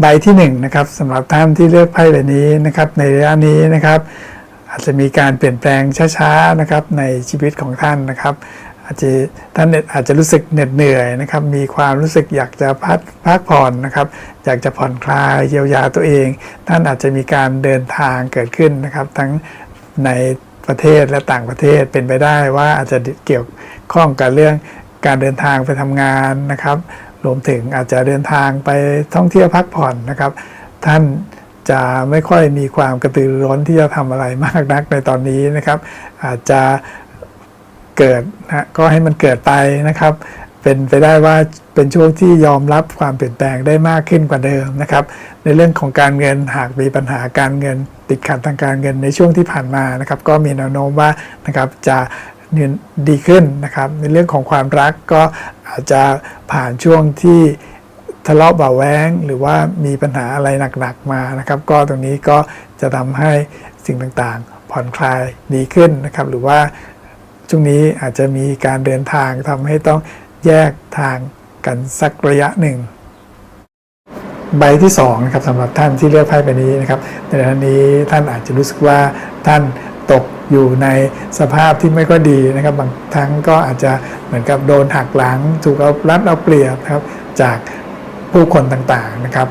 ใบที่1นงนะครับสำหรับท่านที่เลือกไพ่ใบนี้นะครับ ในระยะนี้นะครับ อาจจะมีการเปลี่ยนแปลงช้าๆนะครับในชีวิตของท่านนะครับ อาจจะท่านอาจจะรู้สึกเหน็ดเหนื่อยนะครับ มีความรู้สึกอยากจะพักพักผ่อนนะครับ อยากจะผ่อนคลายเยียวยาตัวเอง ท่านอาจจะมีการเดินทางเกิดขึ้นนะครับ ทั้งในประเทศและต่างประเทศเป็นไปได้ว่าอาจจะเกี่ยวข้องกับเรื่องการเดินทางไปทำงานนะครับ รวมถึงอาจจะเดินทางไปท่องเที่ยวพักผ่อนนะครับ ท่านจะไม่ค่อยมีความกระตือร้นที่จะทำอะไรมากนักในตอนนี้นะครับ อาจจะเกิดนะก็ให้มันเกิดไปนะครับ เป็นไปได้ว่าเป็นช่วงที่ยอมรับความเปลี่ยนแปลงได้มากขึ้นกว่าเดิมนะครับ ในเรื่องของการเงินหากมีปัญหาการเงินติดขัดทางการเงินในช่วงที่ผ่านมานะครับ ก็มีแนวโน้มว่านะครับจะ ดีขึ้นนะครับ ในเรื่องของความรักก็อาจจะผ่านช่วงที่ทะเลาะเบาแว้งหรือว่ามีปัญหาอะไรหนักๆมานะครับ ก็ตรงนี้ก็จะทำให้สิ่งต่างๆ ผ่อนคลายดีขึ้นนะครับ หรือว่าช่วงนี้อาจจะมีการเดินทางทำให้ต้องแยกทางกันสักระยะหนึ่ง ใบที่2นะครับสำหรับท่านที่เลือกไพ่ใบนี้นะครับในขณะนี้ท่านอาจจะรู้สึกว่าท่าน ตกอยู่ในสภาพที่ไม่ก็ดีนะครับบางครั้งก็อาจจะเหมือนกับโดนหักหลัง ถูกเอารัดเอาเปรียบนะครับจากผู้คนต่างๆนะครับ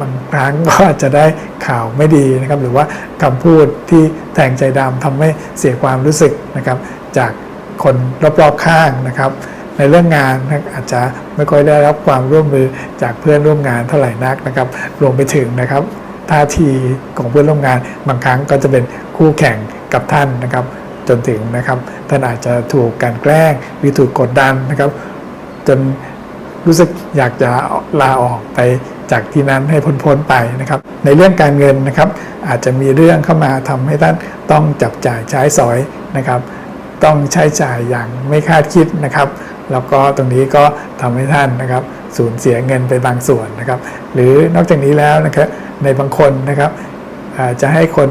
บางครั้งก็อาจจะได้ข่าวไม่ดีนะครับ หรือว่าคำพูดที่แทงใจดำทำให้เสียความรู้สึกนะครับ จากคนรอบๆข้างนะครับ ในเรื่องงานนะอาจจะไม่ค่อยได้รับความร่วมมือจากเพื่อนร่วมงานเท่าไหร่นักนะครับ รวมไปถึงนะครับ ท่าทีของเพื่อนร่วมงาน บางครั้งก็จะเป็นคู่แข่งกับท่านนะครับ จนถึงนะครับท่านอาจจะถูกกลันแกล้งหรือถูกกดดันนะครับ จนรู้สึกอยากจะลาออกไปจากที่นั้นให้พ้นๆไปนะครับ ในเรื่องการเงินนะครับ อาจจะมีเรื่องเข้ามาทำให้ท่านต้องจับจ่ายใช้สอยนะครับ ต้องใช้จ่ายอย่างไม่คาดคิดนะครับแล้วก็ตรงนี้ก็ทำให้ท่านนะครับสูญเสียเงินไปบางส่วนนะครับ หรือนอกจากนี้แล้วนะครับ ในบางคนนะครับอาจจะให้คน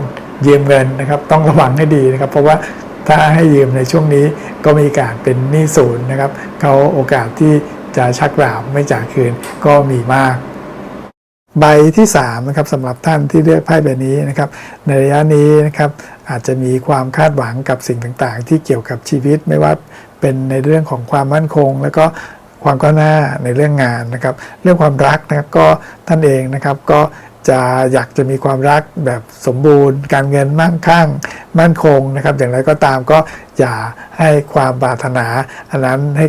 ยืมเงินนะครับ ต้องระวังให้ดีนะครับ เพราะว่าถ้าให้ยืมในช่วงนี้ก็มีการเป็นหนี้ศูนย์นะครับเขาโอกาสที่จะชักดาบไม่จ่ายคืนก็มีมาก ใบที่3นะครับสำหรับท่านที่เลือกไพ่ใบนี้นะครับ ในระยะนี้นะครับอาจจะมีความคาดหวังกับสิ่งต่างๆ ที่เกี่ยวกับชีวิตไม่ว่าเป็นในเรื่องของความมั่นคง แล้วก็ความก้าวหน้าในเรื่องงานนะครับ เรื่องความรักนะครับก็ท่านเองนะครับก็ จะอยากจะมีความรักแบบสมบูรณ์ การเงินมั่งคั่ง มั่นคงนะครับ อย่างไรก็ตามก็อย่าให้ความปรารถนา อันนั้นให้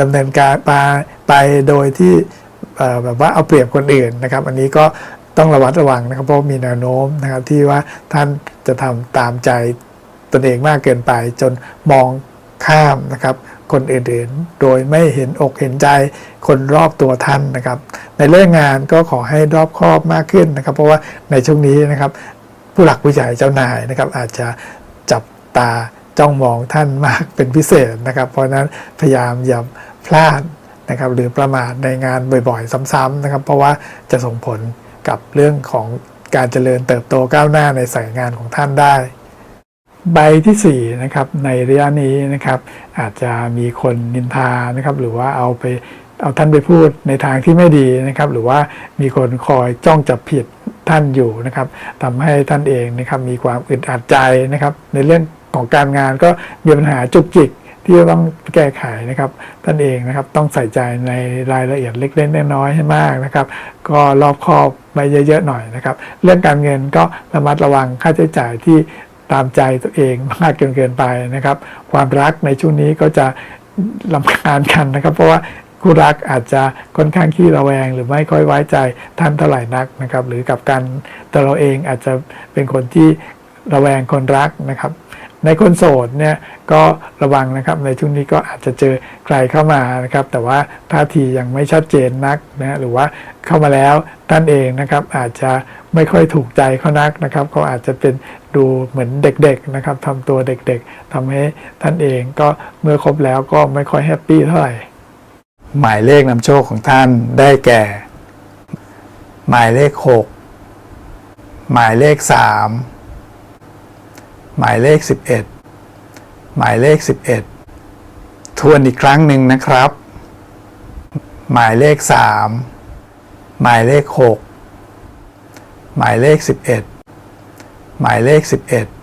ดำเนินการไปไปโดยที่แบบว่าเอาเปรียบคนอื่นนะครับ อันนี้ก็ต้องระวัดระวังนะครับ เพราะมีแนวโน้มนะครับที่ว่าท่านจะทำตามใจตนเองมากเกินไป จนมองข้ามนะครับ คนอื่นๆ โดยไม่เห็นอกเห็นใจคนรอบตัวท่านนะครับ ในเรื่องงานก็ขอให้รอบคอบมากขึ้นนะครับ เพราะว่าในช่วงนี้นะครับ ผู้หลักผู้ใหญ่เจ้านายนะครับ อาจจะจับตาจ้องมองท่านมากเป็นพิเศษนะครับ เพราะฉะนั้นพยายามอย่าพลาดนะครับหรือประมาทในงานบ่อยๆ ซ้ำๆนะครับ เพราะว่าจะส่งผลกับเรื่องของการเจริญเติบโตก้าวหน้าในสายงานของท่านได้ ใบที่4นะครับในระยะนี้นะครับอาจจะมีคนนินทานะครับหรือว่าเอาไปเอาท่านไปพูดในทางที่ไม่ดีนะครับ หรือว่ามีคนคอยจ้องจับผิดท่านอยู่นะครับทำให้ท่านเองนะครับมีความอึดอัดใจนะครับ ในเรื่องของการงานก็มีปัญหาจุกจิกที่จะต้องแก้ไขนะครับท่านเองนะครับต้องใส่ใจในรายละเอียดเล็กๆน้อยๆให้มากนะครับ ก็รอบคอบไปเยอะๆหน่อยนะครับ เรื่องการเงินก็ระมัดระวังค่าใช้จ่ายที่ ตามใจตัวเองมากจนเกินไปนะครับ ความรักในช่วงนี้ก็จะลำคาญกันนะครับ เพราะว่าคู่รักอาจจะค่อนข้างขี้ระแวง หรือไม่ค่อยไว้ใจท่านเท่าไหร่นักนะครับ หรือกับการตัวเราเองอาจจะเป็นคนที่ระแวงคนรักนะครับ ในคนโสดเนี่ยก็ระวังนะครับในช่วงนี้ก็อาจจะเจอใครเข้ามานะครับ แต่ว่าท่าทียังไม่ชัดเจนนักนะหรือว่าเข้ามาแล้วท่านเองนะครับอาจจะไม่ค่อยถูกใจเขานักนะครับเขาอาจจะเป็นดูเหมือนเด็กๆนะครับทำตัวเด็กๆทำให้ท่านเองก็เมื่อครบแล้วก็ไม่ค่อยแฮปปี้เท่าไหร่หมายเลขนำโชคของท่านได้แก่ หมายเลข 6 หมายเลข 3 หมายเลข 11 หมายเลข 11 ทวนอีกครั้งหนึ่งนะครับ หมายเลข 3 หมายเลข 6 หมายเลข 11 หมายเลข 11